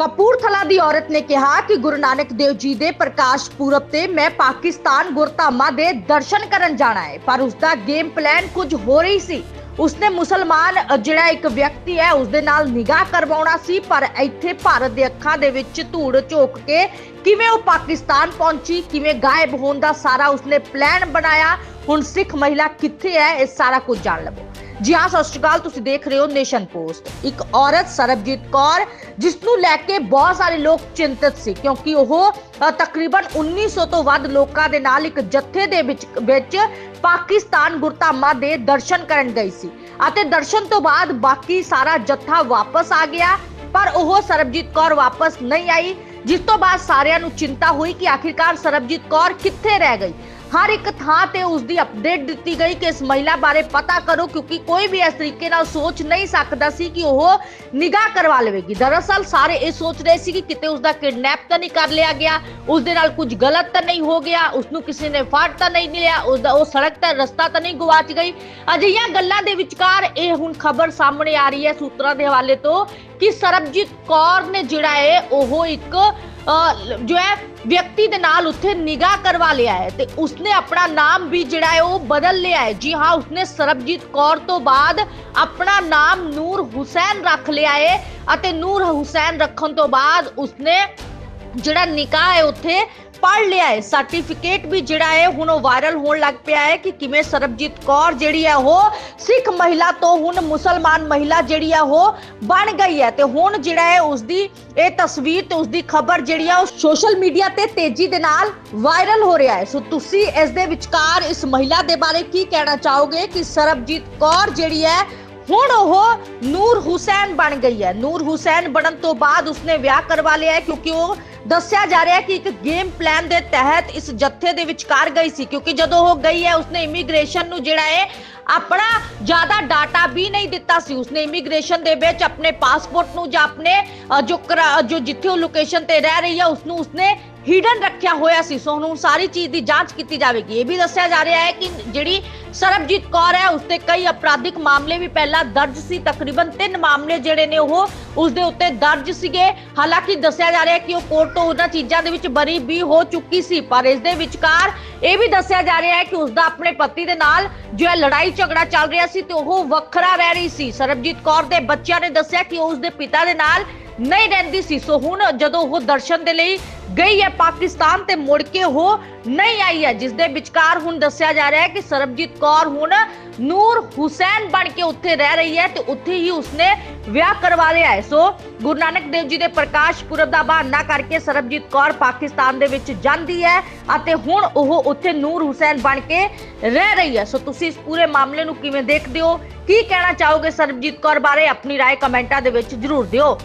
ਕਪੂਰਥਲਾ ਦੀ ਔਰਤ ਨੇ ਕਿਹਾ ਕਿ ਗੁਰੂ ਨਾਨਕ ਦੇਵ ਜੀ ਦੇ ਪ੍ਰਕਾਸ਼ ਪੁਰਬ ਤੇ ਮੈਂ ਪਾਕਿਸਤਾਨ ਗੁਰਧਾਮਾਂ ਦੇ ਦਰਸ਼ਨ ਕਰਨ ਜਾਣਾ ਹੈ, ਪਰ ਉਸ ਦਾ ਗੇਮ ਪਲਾਨ ਕੁਝ ਹੋ ਰਹੀ ਸੀ। ਉਸਨੇ ਮੁਸਲਮਾਨ ਜਿਹੜਾ ਇੱਕ ਵਿਅਕਤੀ ਹੈ ਉਸ ਦੇ ਨਾਲ ਨਿਗਾਹ ਕਰਵਾਉਣਾ ਸੀ, ਪਰ ਇੱਥੇ ਭਾਰਤ ਦੇ ਅੱਖਾਂ ਦੇ ਵਿੱਚ ਧੂੜ ਝੋਕ ਕੇ ਕਿਵੇਂ ਉਹ ਪਾਕਿਸਤਾਨ ਪਹੁੰਚੀ, ਕਿਵੇਂ ਗਾਇਬ ਹੋਣ ਦਾ ਸਾਰਾ ਉਸਨੇ ਪਲਾਨ ਬਣਾਇਆ। ਹੁਣ ਸਿੱਖ ਮਹਿਲਾ ਕਿੱਥੇ ਹੈ, ਇਹ ਸਾਰਾ ਕੁਝ ਜਾਣ ਲਵੋ ਜੀ ਹਾਂ ਸਤਿ ਸ਼੍ਰੀ ਅਕਾਲ ਤੁਸੀਂ ਦੇਖ ਰਹੇ ਹੋ ਨੇਸ਼ਨ ਪੋਸਟ। ਇੱਕ ਔਰਤ ਸਰਬਜੀਤ ਕੌਰ ਜਿਸ ਨੂੰ ਲੈ ਕੇ ਬਹੁਤ ਸਾਰੇ ਲੋਕ ਚਿੰਤਤ ਸੀ ਕਿਉਂਕਿ ਉਹ ਅ, ਤਕਰੀਬਨ 1900 ਤੋਂ ਵੱਧ ਲੋਕਾਂ ਦੇ ਨਾਲ ਇੱਕ ਜੱਥੇ ਦੇ ਵਿੱਚ ਵਿੱਚ ਪਾਕਿਸਤਾਨ ਗੁਰਧਾਮਾਂ ਦੇ ਦਰਸ਼ਨ ਕਰਨ ਗਈ ਸੀ। ਅਤੇ ਦਰਸ਼ਨ ਤੋਂ ਬਾਅਦ ਬਾਕੀ ਸਾਰਾ ਜੱਥਾ ਵਾਪਸ ਆ ਗਿਆ ਪਰ ਉਹ ਸਰਬਜੀਤ ਕੌਰ ਵਾਪਸ ਨਹੀਂ ਆਈ ਜਿਸ ਤੋਂ ਬਾਅਦ ਸਾਰਿਆਂ ਨੂੰ ਚਿੰਤਾ ਹੋਈ ਕਿ ਆਖਿਰਕਾਰ ਸਰਬਜੀਤ ਕੌਰ ਕਿੱਥੇ ਰਹਿ ਗਈ। ਹਰ ਇੱਕ ਥਾਂ ਤੇ ਉਸ ਦੀ ਅਪਡੇਟ ਦਿੱਤੀ ਗਈ ਕਿ ਇਸ ਮਹਿਲਾ ਬਾਰੇ ਪਤਾ ਕਰੋ, ਕਿਉਂਕਿ ਕੋਈ ਵੀ ਇਸ ਤਰੀਕੇ ਨਾਲ ਸੋਚ ਨਹੀਂ ਸਕਦਾ ਸੀ ਕਿ ਉਹ ਨਿਗਾਹ ਕਰਵਾ ਲਵੇਗੀ। ਦਰਅਸਲ ਸਾਰੇ ਇਹ ਸੋਚ ਰਹੇ ਸੀ ਕਿ ਕਿਤੇ ਉਸ ਦਾ ਕਿਡਨੈਪ ਤਾਂ ਨਹੀਂ ਕਰ ਲਿਆ ਗਿਆ ਉਸ ਦੇ ਨਾਲ ਕੁਝ ਗਲਤ ਤਾਂ ਨਹੀਂ ਹੋ ਗਿਆ ਉਸ ਨੂੰ ਕਿਸੇ ਨੇ ਫੜ ਤਾਂ ਨਹੀਂ ਲਿਆ ਉਸ ਦਾ ਉਹ ਸੜਕ ਤੇ ਰਸਤਾ ਤਾਂ ਨਹੀਂ ਗਵਾਚ ਗਈ। ਅਜਿਹੀਆਂ ਗੱਲਾਂ ਦੇ ਵਿਚਕਾਰ ਇਹ ਹੁਣ ਖਬਰ ਸਾਹਮਣੇ ਆ ਰਹੀ ਹੈ ਸੂਤਰਾਂ ਦੇ ਹਵਾਲੇ ਤੋਂ ਕਿ ਸਰਬਜੀਤ ਕੌਰ ਨੇ ਜਿਹੜਾ ਹੈ, ਉਹ ਇੱਕ ਜੋ ਹੈ, ਵਿਅਕਤੀ ਦੇ ਨਾਲ ਉੱਥੇ ਨਿਗਾਹ ਕਰਵਾ ਲਿਆ ਹੈ ਤੇ ਉਸਨੇ ਆਪਣਾ ਨਾਮ ਵੀ ਜਿਹੜਾ ਹੈ, ਉਹ ਬਦਲ ਲਿਆ ਹੈ। ਜੀ ਹਾਂ, ਉਸਨੇ ਸਰਬਜੀਤ ਕੌਰ ਤੋਂ ਬਾਅਦ ਆਪਣਾ ਨਾਮ ਨੂਰ ਹੁਸੈਨ ਰੱਖ ਲਿਆ ਹੈ ਅਤੇ ਨੂਰ ਹੁਸੈਨ ਰੱਖਣ ਤੋਂ ਬਾਅਦ ਉਸਨੇ ਜਿਹੜਾ ਨਿਕਾਹ ਹੈ ਉੱਥੇ ਪੜ ਲਿਆ ਹੈ। ਸਰਟੀਫਿਕੇਟ ਵੀ ਜਿਹੜਾ ਹੈ ਹੁਣ ਉਹ ਵਾਇਰਲ ਹੋਣ ਲੱਗ ਪਿਆ ਹੈ ਕਿ ਕਿਵੇਂ ਸਰਬਜੀਤ ਕੌਰ ਜਿਹੜੀ ਹੈ ਉਹ ਸਿੱਖ ਮਹਿਲਾ ਤੋਂ ਹੁਣ ਮੁਸਲਮਾਨ ਮਹਿਲਾ ਜਿਹੜੀ ਹੈ ਉਹ ਬਣ ਗਈ ਹੈ। ਤੇ ਹੁਣ ਜਿਹੜਾ ਹੈ ਉਸ ਦੀ ਇਹ ਤਸਵੀਰ ਤੇ ਉਸ ਦੀ ਖਬਰ ਜਿਹੜੀ ਹੈ ਉਹ ਸੋਸ਼ਲ ਮੀਡੀਆ ਤੇ ਤੇਜ਼ੀ ਦੇ ਨਾਲ ਵਾਇਰਲ ਹੋ ਰਿਹਾ ਹੈ। ਸੋ ਤੁਸੀਂ ਇਸ ਦੇ ਵਿਚਕਾਰ ਇਸ ਮਹਿਲਾ ਦੇ ਬਾਰੇ ਕੀ ਕਹਿਣਾ ਚਾਹੋਗੇ ਕਿ ਸਰਬਜੀਤ ਕੌਰ ਜਿਹੜੀ ਹੈ ਹੁਣ ਉਹ ਨੂਰ ਹੁਸੈਨ ਬਣ ਗਈ ਹੈ। ਨੂਰ ਹੁਸੈਨ ਬਣਨ ਤੋਂ ਬਾਅਦ ਉਸਨੇ ਵਿਆਹ ਕਰਵਾ ਲਿਆ ਹੈ ਕਿਉਂਕਿ ਉਹ ਦੱਸਿਆ ਜਾ ਰਿਹਾ ਹੈ ਕਿ ਇੱਕ ਗੇਮ ਪਲਾਨ ਦੇ ਤਹਿਤ ਇਸ ਜੱਥੇ ਦੇ ਵਿਚਕਾਰ ਗਈ ਸੀ, ਕਿਉਂਕਿ ਜਦੋਂ ਉਹ ਗਈ ਹੈ, ਉਸਨੇ ਇਮੀਗ੍ਰੇਸ਼ਨ ਨੂੰ ਜਿਹੜਾ ਹੈ, ਆਪਣਾ ਜ਼ਿਆਦਾ ਡਾਟਾ ਵੀ ਨਹੀਂ ਦਿੱਤਾ ਸੀ। ਉਸਨੇ ਇਮੀਗ੍ਰੇਸ਼ਨ ਦੇ ਵਿੱਚ ਆਪਣੇ ਪਾਸਪੋਰਟ ਨੂੰ ਜਾਂ ਆਪਣੇ ਜੋ ਕਰਾ- ਜੋ ਜਿੱਥੇ ਉਹ ਲੋਕੇਸ਼ਨ ਤੇ ਰਹਿ ਰਹੀ ਹੈ ਉਸ ਨੂੰ ਉਸਨੇ ਹਿਡਨ ਰੱਖਿਆ ਹੋਇਆ ਸੀ, ਸੋ ਹੁਣ ਸਾਰੀ ਚੀਜ਼ ਦੀ ਜਾਂਚ ਕੀਤੀ ਜਾਵੇਗੀ। ਇਹ ਵੀ ਦੱਸਿਆ ਜਾ ਰਿਹਾ ਹੈ ਕਿ ਜਿਹੜੀ ਸਰਬਜੀਤ ਕੌਰ ਹੈ, ਉਸ ਤੇ ਕਈ ਅਪਰਾਧਿਕ ਮਾਮਲੇ ਵੀ ਪਹਿਲਾਂ ਦਰਜ ਸੀ। ਤਕਰੀਬਨ ਤਿੰਨ ਮਾਮਲੇ ਜਿਹੜੇ ਨੇ ਉਹ ਉਸ ਦੇ ਉੱਤੇ ਦਰਜ ਸੀਗੇ। ਹਾਲਾਂਕਿ ਦੱਸਿਆ ਜਾ ਰਿਹਾ ਕਿ ਉਹ ਕੋਰਟ ਤੋਂ ਉਹਨਾਂ ਚੀਜ਼ਾਂ ਦੇ ਵਿੱਚ ਬਰੀ ਵੀ ਹੋ ਚੁੱਕੀ ਸੀ, ਪਰ ਇਸ ਦੇ ਵਿਚਕਾਰ ਇਹ ਵੀ ਦੱਸਿਆ ਜਾ ਰਿਹਾ ਹੈ ਕਿ ਉਸ ਦਾ ਆਪਣੇ ਪਤੀ ਦੇ ਨਾਲ ਜੋ ਹੈ ਲੜਾਈ ਝਗੜਾ ਚੱਲ ਰਿਹਾ ਸੀ ਤੇ ਉਹ ਵੱਖਰਾ ਰਹਿ ਰਹੀ ਸੀ। ਸਰਬਜੀਤ ਕੌਰ ਦੇ ਬੱਚਿਆਂ ਨੇ ਦੱਸਿਆ ਕਿ ਉਹ ਉਸ ਦੇ ਪਿਤਾ ਦੇ ਨਾਲ ਨਹੀਂ ਰਹਿੰਦੀ ਸੀ ਸੋ ਹੁਣ ਜਦੋਂ ਉਹ ਦਰਸ਼ਨ ਦੇ ਲਈ ਗਈ ਹੈ ਪਾਕਿਸਤਾਨ ਤੇ ਮੁੜ ਕੇ ਉਹ ਨਹੀਂ ਆਈ ਹੈ ਜਿਸ ਦੇ ਵਿਚਕਾਰ ਹੁਣ ਦੱਸਿਆ ਜਾ ਰਿਹਾ ਹੈ ਕਿ ਸਰਬਜੀਤ ਕੌਰ ਹੁਣ ਨੂਰ ਹੁਸੈਨ ਬਣ ਕੇ ਉੱਥੇ ਰਹਿ ਰਹੀ ਹੈ ਤੇ ਉੱਥੇ ਹੀ ਉਸਨੇ ਵਿਆਹ ਕਰਵਾ ਲਿਆ ਹੈ ਸੋ ਗੁਰੂ ਨਾਨਕ ਦੇਵ ਜੀ ਦੇ ਪ੍ਰਕਾਸ਼ ਪੁਰਬ ਦਾ ਬਹਾਨਾ ਕਰਕੇ ਸਰਬਜੀਤ ਕੌਰ ਪਾਕਿਸਤਾਨ ਦੇ ਵਿੱਚ ਜਾਂਦੀ ਹੈ ਅਤੇ ਹੁਣ ਉਹ ਉੱਥੇ ਨੂਰ ਹੁਸੈਨ ਬਣ ਕੇ ਰਹਿ ਰਹੀ ਹੈ ਸੋ ਤੁਸੀਂ ਇਸ ਪੂਰੇ ਮਾਮਲੇ ਨੂੰ ਕਿਵੇਂ ਦੇਖਦੇ ਹੋ ਕੀ ਕਹਿਣਾ ਚਾਹੋਗੇ ਸਰਬਜੀਤ ਕੌਰ ਬਾਰੇ ਆਪਣੀ رائے ਕਮੈਂਟਾਂ ਦੇ ਵਿੱਚ ਜ਼ਰੂਰ ਦਿਓ